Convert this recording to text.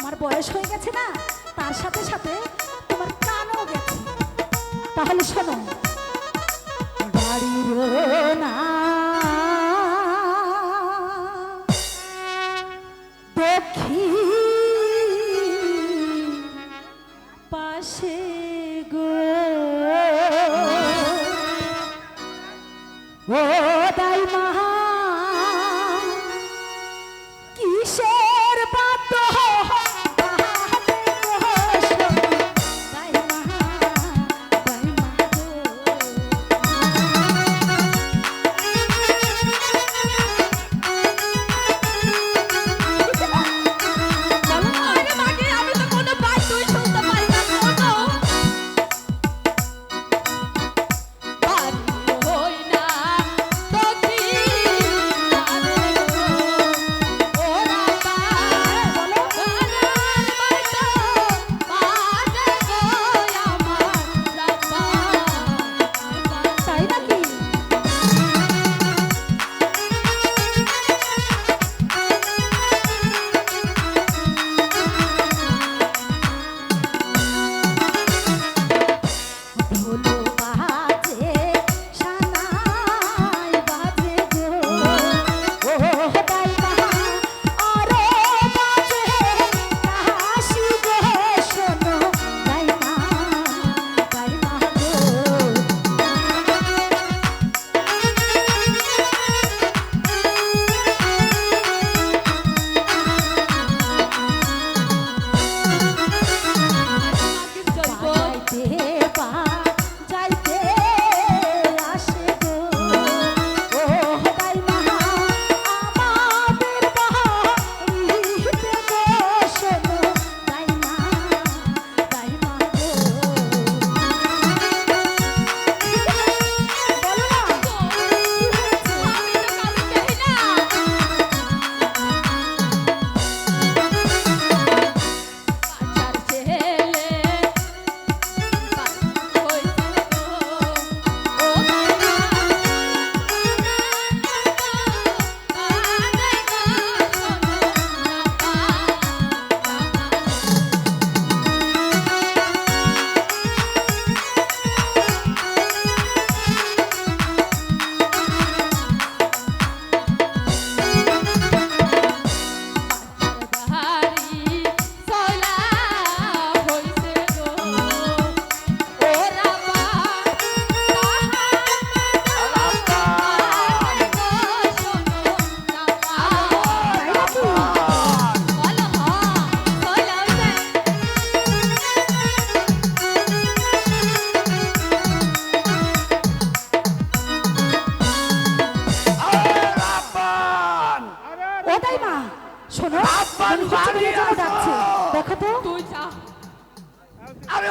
তোমার বয়স হয়ে গেছে না? তার সাথে সাথে তোমার কানও গেছে। তাহলে শোনো। বাড়ির না। দেখি পাশে গো। ও দাই মা শোনো আব্বা, আমি বাড়ি চলে আমি